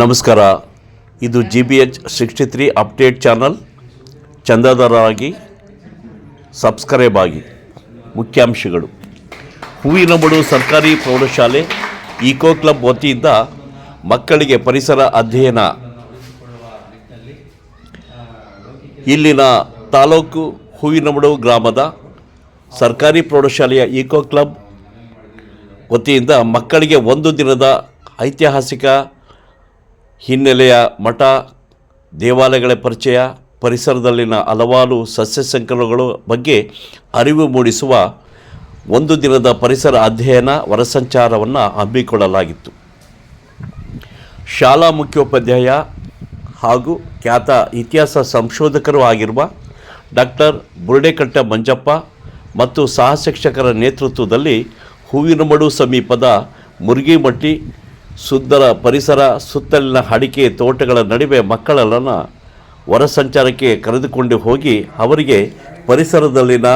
ನಮಸ್ಕಾರ. ಇದು G B H sixty three update channel ಚಂದಾದಾರರಾಗಿ subscribe ಆಗಿ. ಮುಖ್ಯಾಂಶಗಳು. ಹೂವಿನಮಡು ಸರ್ಕಾರಿ ಪ್ರೌಢಶಾಲೆ ಈಕೋ ಕ್ಲಬ್ ವತಿಯಿಂದ ಮಕ್ಕಳಿಗೆ ಪರಿಸರ ಅಧ್ಯಯನ. ಇಲ್ಲಿನ ತಾಲೂಕು ಹೂವಿನಮಡು ಗ್ರಾಮದ ಸರ್ಕಾರಿ ಪ್ರೌಢಶಾಲೆಯ ಈಕೋ ಕ್ಲಬ್ ವತಿಯಿಂದ ಮಕ್ಕಳಿಗೆ ಒಂದು ದಿನದ ಐತಿಹಾಸಿಕ ಹಿನ್ನೆಲೆಯ ಮಠ, ದೇವಾಲಯಗಳ ಪರಿಚಯ, ಪರಿಸರದಲ್ಲಿನ ಹಲವಾರು ಸಸ್ಯ ಸಂಕಲನಗಳ ಬಗ್ಗೆ ಅರಿವು ಮೂಡಿಸುವ ಒಂದು ದಿನದ ಪರಿಸರ ಅಧ್ಯಯನ ವರಸಂಚಾರವನ್ನು ಹಮ್ಮಿಕೊಳ್ಳಲಾಗಿತ್ತು. ಶಾಲಾ ಮುಖ್ಯೋಪಾಧ್ಯಾಯ ಹಾಗೂ ಖ್ಯಾತ ಇತಿಹಾಸ ಸಂಶೋಧಕರು ಆಗಿರುವ ಡಾಕ್ಟರ್ ಬುರುಡೆಕಟ್ಟ ಮಂಜಪ್ಪ ಮತ್ತು ಸಹ ಶಿಕ್ಷಕರ ನೇತೃತ್ವದಲ್ಲಿ ಹೂವಿನಮಡು ಸಮೀಪದ ಮುರುಗಿಮಟ್ಟಿ ಸುಂದರ ಪರಿಸರ ಸುತ್ತಲಿನ ಅಡಿಕೆ ತೋಟಗಳ ನಡುವೆ ಮಕ್ಕಳನ್ನು ಹೊರಸಂಚಾರಕ್ಕೆ ಕರೆದುಕೊಂಡು ಹೋಗಿ ಅವರಿಗೆ ಪರಿಸರದಲ್ಲಿನ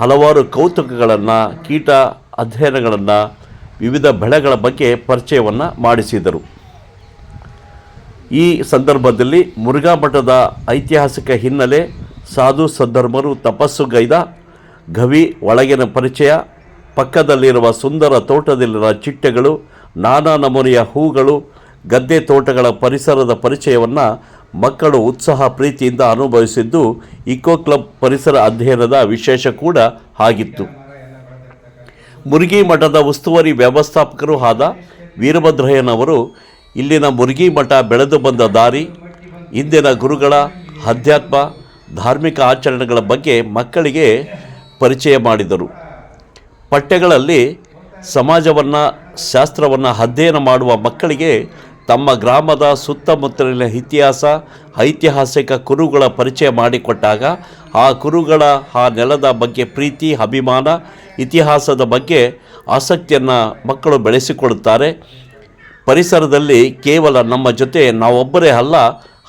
ಹಲವಾರು ಕೌತುಕಗಳನ್ನು, ಕೀಟ ಅಧ್ಯಯನಗಳನ್ನು, ವಿವಿಧ ಬೆಳೆಗಳ ಬಗ್ಗೆ ಪರಿಚಯವನ್ನು ಮಾಡಿಸಿದರು. ಈ ಸಂದರ್ಭದಲ್ಲಿ ಮುರುಘಾ ಮಠದ ಐತಿಹಾಸಿಕ ಹಿನ್ನೆಲೆ ಸಾಧು ಸದ್ಧರ್ಮರು ತಪಸ್ಸುಗೈದ ಗವಿ ಒಳಗಿನ ಪರಿಚಯ ಪಕ್ಕದಲ್ಲಿರುವ ಸುಂದರ ತೋಟದಲ್ಲಿನ ಚಿಟ್ಟೆಗಳು, ನಾನಾ ನಮೂನೆಯ ಹೂಗಳು, ಗದ್ದೆ ತೋಟಗಳ ಪರಿಸರದ ಪರಿಚಯವನ್ನು ಮಕ್ಕಳು ಉತ್ಸಾಹ ಪ್ರೀತಿಯಿಂದ ಅನುಭವಿಸಿದ್ದು ಇಕೋ ಕ್ಲಬ್ ಪರಿಸರ ಅಧ್ಯಯನದ ವಿಶೇಷ ಕೂಡ ಆಗಿತ್ತು. ಮುರುಗಿ ಮಠದ ಉಸ್ತುವಾರಿ ವ್ಯವಸ್ಥಾಪಕರು ಆದ ವೀರಭದ್ರಯ್ಯನವರು ಇಲ್ಲಿನ ಮುರುಗಿ ಮಠ ಬೆಳೆದು ಬಂದ ದಾರಿ, ಇಂದಿನ ಗುರುಗಳ ಅಧ್ಯಾತ್ಮ, ಧಾರ್ಮಿಕ ಆಚರಣೆಗಳ ಬಗ್ಗೆ ಮಕ್ಕಳಿಗೆ ಪರಿಚಯ ಮಾಡಿದರು. ಪಠ್ಯಗಳಲ್ಲಿ ಸಮಾಜವನ್ನು, ಶಾಸ್ತ್ರವನ್ನು ಅಧ್ಯಯನ ಮಾಡುವ ಮಕ್ಕಳಿಗೆ ತಮ್ಮ ಗ್ರಾಮದ ಸುತ್ತಮುತ್ತಲಿನ ಇತಿಹಾಸ, ಐತಿಹಾಸಿಕ ಕುರುಗಳ ಪರಿಚಯ ಮಾಡಿಕೊಟ್ಟಾಗ ಆ ಕುರುಗಳ ಆ ನೆಲದ ಬಗ್ಗೆ ಪ್ರೀತಿ, ಅಭಿಮಾನ, ಇತಿಹಾಸದ ಬಗ್ಗೆ ಆಸಕ್ತಿಯನ್ನು ಮಕ್ಕಳು ಬೆಳೆಸಿಕೊಳ್ಳುತ್ತಾರೆ ಪರಿಸರದಲ್ಲಿ ಕೇವಲ ನಮ್ಮ ಜೊತೆ ನಾವೊಬ್ಬರೇ ಅಲ್ಲ,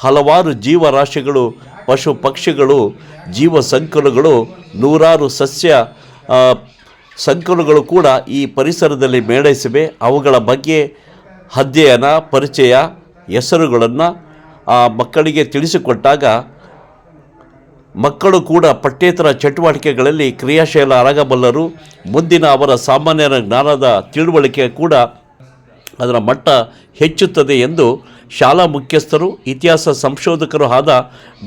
ಹಲವಾರು ಜೀವರಾಶಿಗಳು ಪಶು ಪಕ್ಷಿಗಳು ಜೀವ ಸಂಕುಲಗಳು ನೂರಾರು ಸಸ್ಯ ಸಂಕುಲಗಳು ಕೂಡ ಈ ಪರಿಸರದಲ್ಲಿ ಮೇಳೈಸಿವೆ. ಅವುಗಳ ಬಗ್ಗೆ ಅಧ್ಯಯನ, ಪರಿಚಯ, ಹೆಸರುಗಳನ್ನು ಆ ಮಕ್ಕಳಿಗೆ ತಿಳಿಸಿಕೊಟ್ಟಾಗ ಮಕ್ಕಳು ಕೂಡ ಪಠ್ಯೇತರ ಚಟುವಟಿಕೆಗಳಲ್ಲಿ ಕ್ರಿಯಾಶೀಲರಾಗಬಲ್ಲರು ಮುಂದಿನ ಅವರ ಸಾಮಾನ್ಯರ ಜ್ಞಾನದ ತಿಳುವಳಿಕೆ ಕೂಡ ಅದರ ಮಟ್ಟ ಹೆಚ್ಚುತ್ತದೆ ಎಂದು ಶಾಲಾ ಮುಖ್ಯಸ್ಥರು, ಇತಿಹಾಸ ಸಂಶೋಧಕರು ಆದ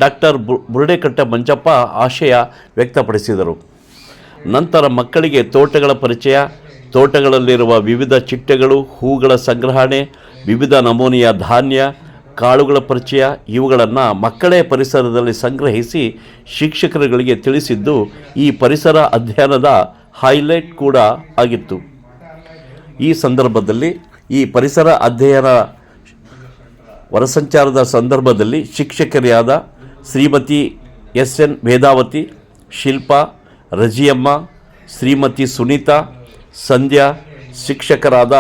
ಡಾಕ್ಟರ್ ಬುರುಡೆಕಟ್ಟ ಮಂಜಪ್ಪ ಆಶಯ ವ್ಯಕ್ತಪಡಿಸಿದರು. ನಂತರ ಮಕ್ಕಳಿಗೆ ತೋಟಗಳ ಪರಿಚಯ, ತೋಟಗಳಲ್ಲಿರುವ ವಿವಿಧ ಚಿಟ್ಟೆಗಳು, ಹೂಗಳ ಸಂಗ್ರಹಣೆ, ವಿವಿಧ ನಮೂನೆಯ ಧಾನ್ಯ, ಕಾಳುಗಳ ಪರಿಚಯ, ಇವುಗಳನ್ನು ಮಕ್ಕಳೇ ಪರಿಸರದಲ್ಲಿ ಸಂಗ್ರಹಿಸಿ ಶಿಕ್ಷಕರುಗಳಿಗೆ ತಿಳಿಸಿದ್ದು ಈ ಪರಿಸರ ಅಧ್ಯಯನದ ಹೈಲೈಟ್ ಕೂಡ ಆಗಿತ್ತು. ಈ ಸಂದರ್ಭದಲ್ಲಿ ಈ ಪರಿಸರ ಅಧ್ಯಯನ ಹೊರಸಂಚಾರದ ಸಂದರ್ಭದಲ್ಲಿ ಶಿಕ್ಷಕರಿಯಾದ ಶ್ರೀಮತಿ ಎಸ್ ಎನ್ ವೇದಾವತಿ, ಶಿಲ್ಪಾ ರಜಿಯಮ್ಮ, ಶ್ರೀಮತಿ ಸುನೀತಾ, ಸಂಧ್ಯಾ, ಶಿಕ್ಷಕರಾದ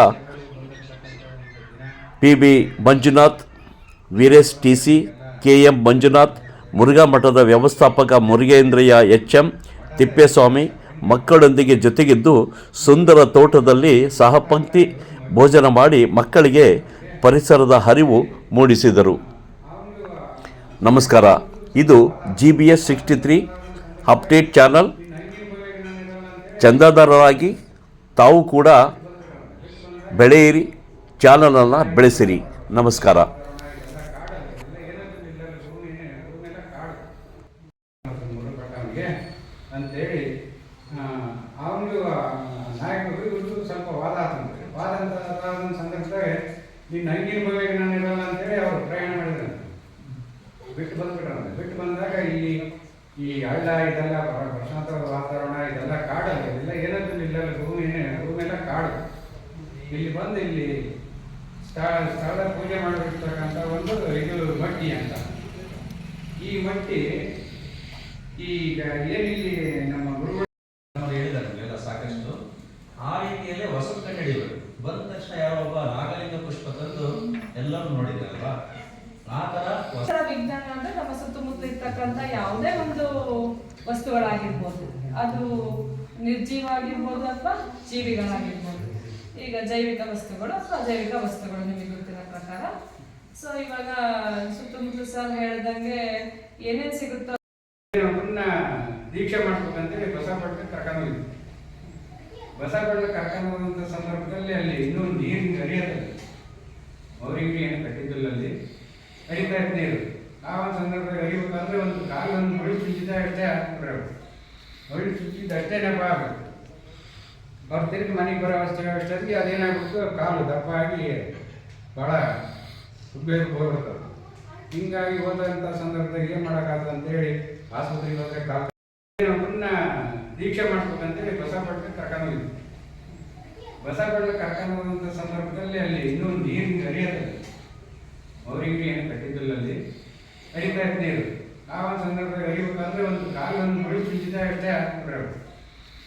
P B Manjunath, Veeresh T C K M Manjunath, Murugha ಮಠದ ವ್ಯವಸ್ಥಾಪಕ ಮುರುಗೇಂದ್ರಯ್ಯ ಎಚ್ ಎಂ ತಿಪ್ಪೇಸ್ವಾಮಿ ಮಕ್ಕಳೊಂದಿಗೆ ಜೊತೆಗಿದ್ದು ಸುಂದರ ತೋಟದಲ್ಲಿ ಸಹಪಂಕ್ತಿ ಭೋಜನ ಮಾಡಿ ಮಕ್ಕಳಿಗೆ ಪರಿಸರದ ಹರಿವು ಮೂಡಿಸಿದರು. ನಮಸ್ಕಾರ. ಇದು G B S sixty three update channel. ಚಂದಾದಾರರಾಗಿ ತಾವು ಕೂಡ ಬೆಳೆಯಿರಿ ಚಾನಲನ್ನು ಬೆಳೆಸಿರಿ. ನಮಸ್ಕಾರ. ಬಿಟ್ಟು ಬಂದ್ಬಿಟ್ರೆ ಬಿಟ್ಟು ಬಂದಾಗ ಈ ಈ ಹಳ್ಳ ಇದೆಲ್ಲ ಪ್ರ- ಪ್ರಶಾಂತ ವಾತಾವರಣ ಇದೆಲ್ಲ ಕಾಡಲ್ಲ ಇದೆಲ್ಲ ಏನಾದ್ರು ಇಲ್ಲ ಭೂಮಿ ಭೂಮಿ ಎಲ್ಲ ಕಾಡು. ಇಲ್ಲಿ ಬಂದು ಇಲ್ಲಿ ಸ್ಥಳ, ಸ್ಥಳದ ಪೂಜೆ ಮಾಡಿರ್ತಕ್ಕಂಥ ಒಂದು ಇದು ಮಟ್ಟಿ ಅಂತ. ಈ ಮಟ್ಟಿ ಈಗ ಏನಿಲ್ಲಿ ನಮ್ಮ ಗುರುಗಳು ನಮ್ಮ ಸಾಕಷ್ಟು, ಆ ರೀತಿಯಲ್ಲೇ ವಸಂತ ಕಂಡುಹಿಡಿಯಬೇಕು ಬಂದ ತಕ್ಷಣ ಯಾವೊಬ್ಬ ನಾಗಲಿಂಗ ಪುಷ್ಪ ತಂದು ಎಲ್ಲರೂ ನೋಡಿದ್ರಲ್ವಾ ಆ ತರ ಹೊಸ ಪರಿಸರ ವಿಜ್ಞಾನ ಅಂದ್ರೆ ನಮ್ಮ ಸುತ್ತಮುತ್ತ ಇರ್ತಕ್ಕಂಥ ಯಾವುದೇ ಒಂದು ವಸ್ತುಗಳಾಗಿರ್ಬೋದು. ಅದು ನಿರ್ಜೀವ ಆಗಿರ್ಬೋದು ಅಥವಾ ಜೀವಿಗಳಾಗಿರ್ಬೋದು. ಈಗ ಜೈವಿಕ ವಸ್ತುಗಳು ಅಥವಾ ಅಜೈವಿಕ ವಸ್ತುಗಳು ನಿಮಗೆ ಗೊತ್ತಿರೋ ಪ್ರಕಾರ. ಸೊ ಇವಾಗ ಸುತ್ತಮುತ್ತಲು ಸರ್ ಹೇಳ್ದಂಗೆ ಏನೇನು ಸಿಗುತ್ತೋ ಒಬ್ಬರನ್ನ ದೀಕ್ಷೆ ಮಾಡಿಸ್ಬೇಕಂತೇಳಿ ಬಸವಪಟ್ಟಣಕ್ಕೆ ಕರ್ಕೊಂಡು ಹೋಗಿದ್ವಿ. ಬಸವಪಟ್ಟಣಕ್ಕೆ ಕರ್ಕೊಂಡು ಹೋದಂಥ ಸಂದರ್ಭದಲ್ಲಿ ಅಲ್ಲಿ ಇನ್ನೂ ನೀರಿನ ಹರಿಯೋದಿಲ್ಲ ಅವರಿಗೆ ಏನು ಕಟ್ಟಿದ್ದಿಲ್ಲ ಅಲ್ಲಿ. ಹರಿತಾ ನೀರು. ಆ ಒಂದು ಸಂದರ್ಭದಲ್ಲಿ ಒಂದು ಕಾಲು ಒಂದು ಮಳಿ ಚುಚ್ಚಿದ ಅಷ್ಟೇ ಹಾಕ್ಬಿಟ್ರೆ ಹೊಳ್ಳಿ ಸುತ್ತಿದ್ದು ಅಷ್ಟೇ ನೆಪ ಆಗುತ್ತೆ ಬರ್ತಿರ್ಗಿ ತಿರುಗಿ ಮನೆಗೆ ಬರೋ ಅವಸ್ಥೆ ಅಷ್ಟೊತ್ತಿಗೆ ಅದೇನಾಗ್ಬಿಟ್ಟು ಕಾಲು ದಪ್ಪ ಆಗಿ ಭಾಳ ಉಬ್ಬೇರು ಹೋಗ್ಬಿಡ್ತದೆ ಹಿಂಗಾಗಿ ಹೋದಂಥ ಸಂದರ್ಭದಾಗ ಏನು ಮಾಡೋಕ್ಕಾಗಲ್ಲ ಅಂತೇಳಿ ಆಸ್ಪತ್ರೆಗೆ ಹೋದರೆ ಕಾಲು ಒಬ್ಬರನ್ನ ದೀಕ್ಷೆ ಮಾಡಿಸ್ಬೇಕಂತೇಳಿ ಬಸವಪಟ್ಟಣಕ್ಕೆ ಕರ್ಕೊಂಡು ಹೋಗಿದ್ವಿ ಬಸವಪಟ್ಟಣಕ್ಕೆ ಕರ್ಕೊಂಡು ಹೋದಂಥ ಸಂದರ್ಭದಲ್ಲಿ ಅಲ್ಲಿ ಇನ್ನೊಂದು ನೀರು ಹರಿಯೋದಿಲ್ಲ ಅವರಿಗೆ ಏನು ಕಟ್ಟಿದ್ದಿಲ್ಲ ಅಲ್ಲಿ. ಹರಿತಾ ಇತ್ತು ನೀರು. ಆ ಒಂದು ಸಂದರ್ಭದಲ್ಲಿ ಅಂದರೆ ಒಂದು ಕಾಲು ಒಂದು ಮಳಿ ಚುಚ್ಚಿದ ಅಷ್ಟೇ ಹಾಕ್ಬಿಟ್ರೆ ಅವರು.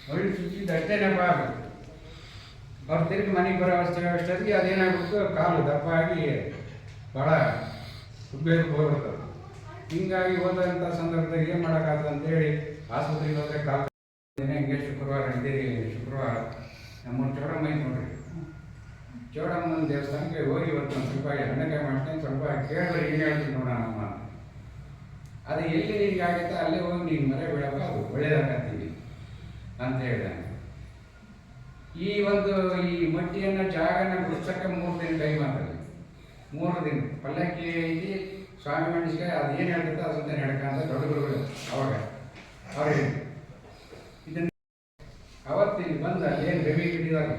ಮಳಿ ಚುಚ್ಚಿದ ಅಷ್ಟೇ ನೆಪ ಆಗುತ್ತೆ ಅವ್ರು ತಿರುಗಿ ಮನೆಗೆ ಬರೋ ಅವಸ್ಥೆ ಅಷ್ಟೊತ್ತಿಗೆ ಅದೇನಾಗ್ಬಿಟ್ಟು ಕಾಲು ದಪ್ಪ ಆಗಿ ಭಾಳ ಉಬ್ಬೇರು ಹೋಗ್ಬಿಡ್ತದೆ ಹಿಂಗಾಗಿ ಹೋದಂಥ ಸಂದರ್ಭದಾಗ ಏನು ಮಾಡೋಕ್ಕಾಗಲ್ಲ ಅಂತೇಳಿ ಆಸ್ಪತ್ರೆಗೆ ಹೋದರೆ ಕಾಲು ಹಿಂಗೆ ಶುಕ್ರವಾರ ಇದ್ದೀರಿ ಶುಕ್ರವಾರ. ನಮ್ಮ ಚೌಡಮ್ಮ ಐತೆ ನೋಡ್ರಿ. ಚೌಡಮ್ಮನ ದೇವಸ್ಥಾನಕ್ಕೆ ಹೋಗಿ ಇವತ್ತು ಒಂದು ಸ್ವಲ್ಪ ಹಣ್ಣಕಾಯಿ ಮಾಡ್ತೀನಿ, ಸ್ವಲ್ಪ ಕೇಳಿದ್ರೆ ಏನು ಹೇಳ್ತೀನಿ ನೋಡೋಣ ನಮ್ಮ ಅದು ಎಲ್ಲಿ ನಿನಗೆ ಆಗುತ್ತೋ? ಅಲ್ಲೇ ಹೋಗಿ ನೀನು ಮರೆ ಬಿಡಪ್ಪ ಅದು ಒಳ್ಳೇದಾಗತ್ತೀವಿ ಅಂತ ಹೇಳಿದ ಈ ಒಂದು ಈ ಮಟ್ಟಿಯನ್ನು, ಜಾಗನ ಗುಡ್ಸಕ್ಕೆ ಮೂರು ದಿನ ಟೈಮ್ ಆಗ್ತದೆ ಮೂರು ದಿನ. ಪಲ್ಲಕ್ಕಿ ಐತಿ, ಸ್ವಾಮಿ ಮನುಷ್ಯ ಅದು ಏನು ಹೇಳ್ತೈತೆ ಅದಂತ ನಡ್ಕ ಅಂತ ದೊಡ್ಡ ಗುರುಗಳು ಅವಾಗ ಅವ್ರು ಹೇಳಿದ್ರು. ಇದನ್ನ ಅವತ್ತಿನ ಬಂದ ಏನು ರವಿ ಹಿಡಿದಾಗ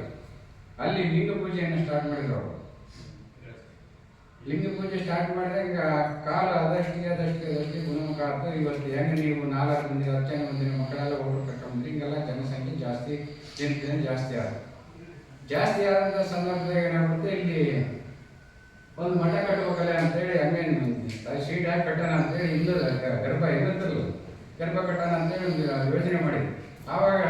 ಅಲ್ಲಿ ಲಿಂಗ ಪೂಜೆಯನ್ನು ಸ್ಟಾರ್ಟ್ ಮಾಡಿದ್ರು ಅವರು. ಲಿಂಗ ಪೂಜೆ ಸ್ಟಾರ್ಟ್ ಮಾಡಿದಾಗ ಕಾಲ ಅದಷ್ಟಿಗೆ ಅದಷ್ಟಿಗೆ ಅದಷ್ಟಿಗೆ ಗುಣಮುಖ ಆಗ್ತದೆ. ಇವತ್ತು ಹೆಂಗೆ ನೀವು ನಾಲ್ಕು ಮಂದಿ ಹತ್ತು ಮಂದಿ ಮಕ್ಕಳೆಲ್ಲ ಹೋಗ್ಬಿಟ್ಟು ಕರ್ಕೊಂಡ್ಬಂದ್ರಿ ಹಿಂಗೆಲ್ಲ ಜನಸಂಖ್ಯೆ ಜಾಸ್ತಿ ದಿನಕ್ಕೆ ಜಾಸ್ತಿ ಆದ ಜಾಸ್ತಿ ಆದಂಥ ಸಂದರ್ಭದಾಗ ಏನಾಗುತ್ತೆ ಇಲ್ಲಿ ಒಂದು ಮಠ ಕಟ್ಟಬೇಕಲ್ಲ ಅಂತೇಳಿ ಹಂಗೆ ಶೀಟ್ ಹಾಕಿ ಕಟ್ಟೋಣ ಅಂತೇಳಿ ಇಲ್ಲ ಗರ್ಭ ಇರುತ್ತಲ್ಲ ಗರ್ಭ ಕಟ್ಟೋಣ ಅಂತೇಳಿ ಒಂದು ಯೋಚನೆ ಮಾಡಿದ್ವಿ ಆವಾಗ